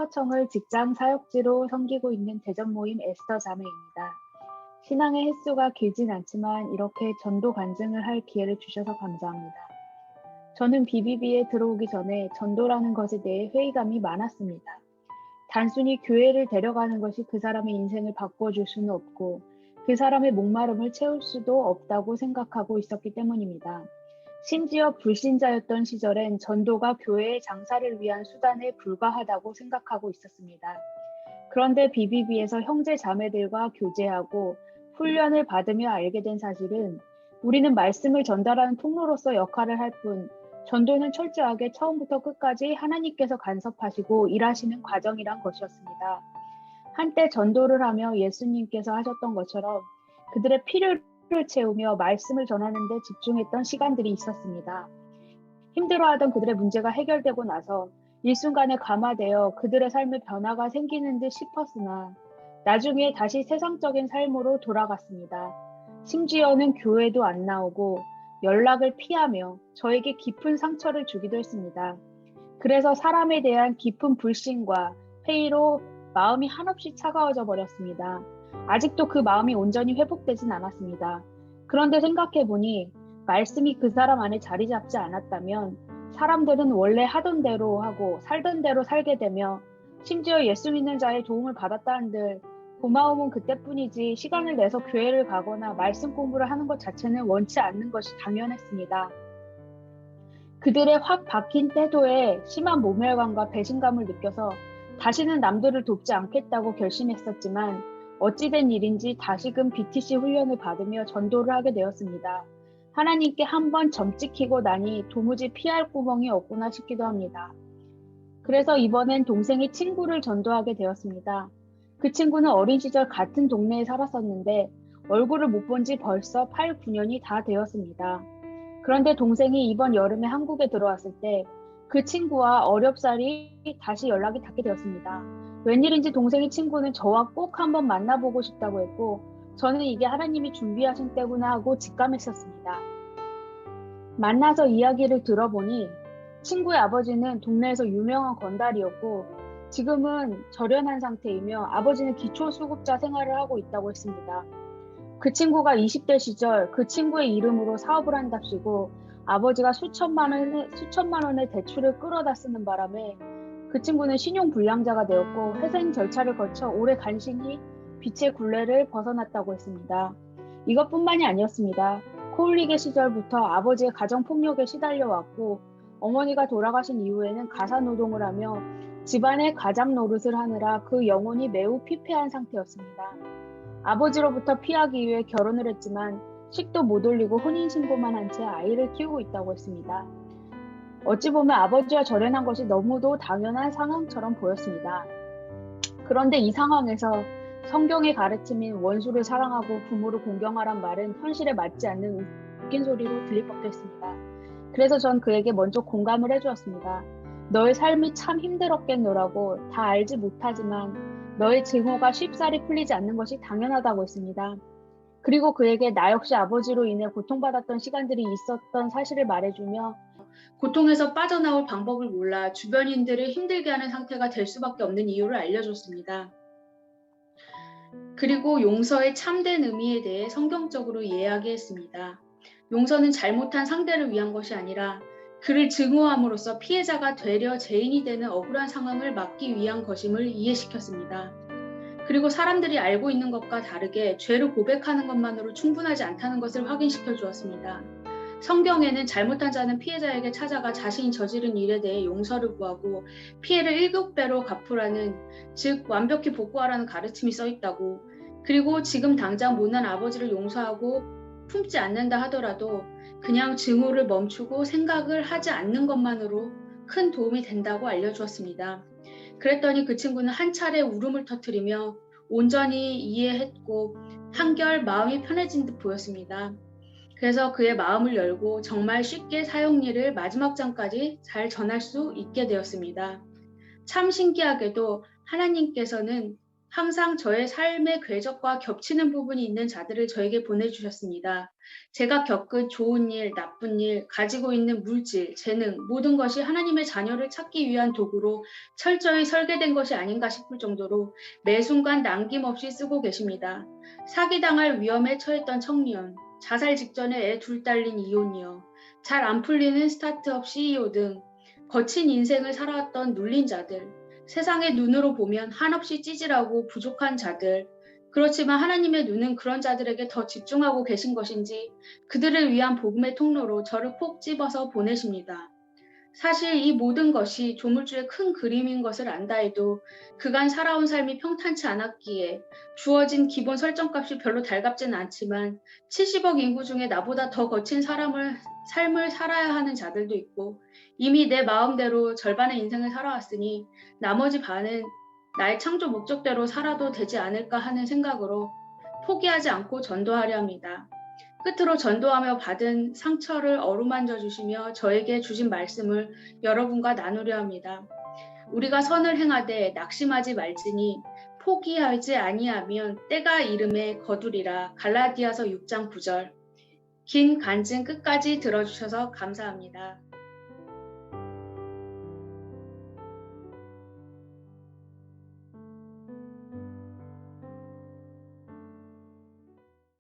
특허청을 직장 사역지로 섬기고 있는 대전 모임 에스터 자매입니다. 신앙의 횟수가 길진 않지만 이렇게 전도 간증을 할 기회를 주셔서 감사합니다. 저는 BBB에 들어오기 전에 전도라는 것에 대해 회의감이 많았습니다. 단순히 교회를 데려가는 것이 그 사람의 인생을 바꿔줄 수는 없고 그 사람의 목마름을 채울 수도 없다고 생각하고 있었기 때문입니다. 심지어 불신자였던 시절엔 전도가 교회의 장사를 위한 수단에 불과하다고 생각하고 있었습니다. 그런데 BBB에서 형제 자매들과 교제하고 훈련을 받으며 알게 된 사실은 우리는 말씀을 전달하는 통로로서 역할을 할 뿐, 전도는 철저하게 처음부터 끝까지 하나님께서 간섭하시고 일하시는 과정이란 것이었습니다. 한때 전도를 하며 예수님께서 하셨던 것처럼 그들의 필요를 채우며 말씀을 전하는 데 집중했던 시간들이 있었습니다. 힘들어하던 그들의 문제가 해결되고 나서 일순간에 감화되어 그들의 삶에 변화가 생기는 듯 싶었으나 나중에 다시 세상적인 삶으로 돌아갔습니다. 심지어는 교회도 안 나오고 연락을 피하며 저에게 깊은 상처를 주기도 했습니다. 그래서 사람에 대한 깊은 불신과 회의로 마음이 한없이 차가워져 버렸습니다. 아직도 그 마음이 온전히 회복되진 않았습니다. 그런데 생각해 보니 말씀이 그 사람 안에 자리 잡지 않았다면 사람들은 원래 하던 대로 하고 살던 대로 살게 되며 심지어 예수 믿는 자의 도움을 받았다 한들 고마움은 그때뿐이지 시간을 내서 교회를 가거나 말씀 공부를 하는 것 자체는 원치 않는 것이 당연했습니다. 그들의 확 박힌 태도에 심한 모멸감과 배신감을 느껴서 다시는 남들을 돕지 않겠다고 결심했었지만 어찌된 일인지 다시금 BTC 훈련을 받으며 전도를 하게 되었습니다. 하나님께 한 번 점 찍히고 나니 도무지 피할 구멍이 없구나 싶기도 합니다. 그래서 이번엔 동생이 친구를 전도하게 되었습니다. 그 친구는 어린 시절 같은 동네에 살았었는데 얼굴을 못 본 지 벌써 8, 9년이 다 되었습니다. 그런데 동생이 이번 여름에 한국에 들어왔을 때 그 친구와 어렵사리 다시 연락이 닿게 되었습니다. 웬일인지 동생의 친구는 저와 꼭 한번 만나보고 싶다고 했고 저는 이게 하나님이 준비하신 때구나 하고 직감했었습니다. 만나서 이야기를 들어보니 친구의 아버지는 동네에서 유명한 건달이었고 지금은 절연한 상태이며 아버지는 기초수급자 생활을 하고 있다고 했습니다. 그 친구가 20대 시절 그 친구의 이름으로 사업을 한답시고 아버지가 수천만 원의, 수천만 원의 대출을 끌어다 쓰는 바람에 그 친구는 신용 불량자가 되었고 회생 절차를 거쳐 올해 간신히 빛의 굴레를 벗어났다고 했습니다. 이것뿐만이 아니었습니다. 코울리게 시절부터 아버지의 가정폭력에 시달려 왔고 어머니가 돌아가신 이후에는 가사 노동을 하며 집안의 가장 노릇을 하느라 그 영혼이 매우 피폐한 상태였습니다. 아버지로부터 피하기 위해 결혼을 했지만 식도 못 올리고 혼인신고만 한 채 아이를 키우고 있다고 했습니다. 어찌 보면 아버지와 절연한 것이 너무도 당연한 상황처럼 보였습니다. 그런데 이 상황에서 성경의 가르침인 원수를 사랑하고 부모를 공경하란 말은 현실에 맞지 않는 웃긴 소리로 들릴 법도 했습니다. 그래서 전 그에게 먼저 공감을 해주었습니다. 너의 삶이 참 힘들었겠노라고 다 알지 못하지만 너의 증오가 쉽사리 풀리지 않는 것이 당연하다고 했습니다. 그리고 그에게 나 역시 아버지로 인해 고통받았던 시간들이 있었던 사실을 말해주며 고통에서 빠져나올 방법을 몰라 주변인들을 힘들게 하는 상태가 될 수밖에 없는 이유를 알려줬습니다. 그리고 용서의 참된 의미에 대해 성경적으로 이야기했습니다. 용서는 잘못한 상대를 위한 것이 아니라 그를 증오함으로써 피해자가 되려 죄인이 되는 억울한 상황을 막기 위한 것임을 이해시켰습니다. 그리고 사람들이 알고 있는 것과 다르게 죄를 고백하는 것만으로 충분하지 않다는 것을 확인시켜 주었습니다. 성경에는 잘못한 자는 피해자에게 찾아가 자신이 저지른 일에 대해 용서를 구하고 피해를 일곱 배로 갚으라는 즉 완벽히 복구하라는 가르침이 써 있다고 그리고 지금 당장 못난 아버지를 용서하고 품지 않는다 하더라도 그냥 증오를 멈추고 생각을 하지 않는 것만으로 큰 도움이 된다고 알려주었습니다. 그랬더니 그 친구는 한 차례 울음을 터뜨리며 온전히 이해했고 한결 마음이 편해진 듯 보였습니다. 그래서 그의 마음을 열고 정말 쉽게 사용리를 마지막 장까지 잘 전할 수 있게 되었습니다. 참 신기하게도 하나님께서는 항상 저의 삶의 궤적과 겹치는 부분이 있는 자들을 저에게 보내주셨습니다. 제가 겪은 좋은 일, 나쁜 일, 가지고 있는 물질, 재능, 모든 것이 하나님의 자녀를 찾기 위한 도구로 철저히 설계된 것이 아닌가 싶을 정도로 매 순간 남김없이 쓰고 계십니다. 사기당할 위험에 처했던 청년, 자살 직전에 애 둘 딸린 이혼이요, 잘 안 풀리는 스타트업 CEO 등 거친 인생을 살아왔던 눌린 자들, 세상의 눈으로 보면 한없이 찌질하고 부족한 자들, 그렇지만 하나님의 눈은 그런 자들에게 더 집중하고 계신 것인지 그들을 위한 복음의 통로로 저를 콕 집어서 보내십니다. 사실 이 모든 것이 조물주의 큰 그림인 것을 안다 해도 그간 살아온 삶이 평탄치 않았기에 주어진 기본 설정값이 별로 달갑지는 않지만 70억 인구 중에 나보다 더 거친 사람을 삶을 살아야 하는 자들도 있고 이미 내 마음대로 절반의 인생을 살아왔으니 나머지 반은 나의 창조 목적대로 살아도 되지 않을까 하는 생각으로 포기하지 않고 전도하려 합니다. 끝으로 전도하며 받은 상처를 어루만져 주시며 저에게 주신 말씀을 여러분과 나누려 합니다. 우리가 선을 행하되 낙심하지 말지니 포기하지 아니하면 때가 이름에 거두리라 갈라디아서 6장 9절 긴 간증 끝까지 들어주셔서 감사합니다.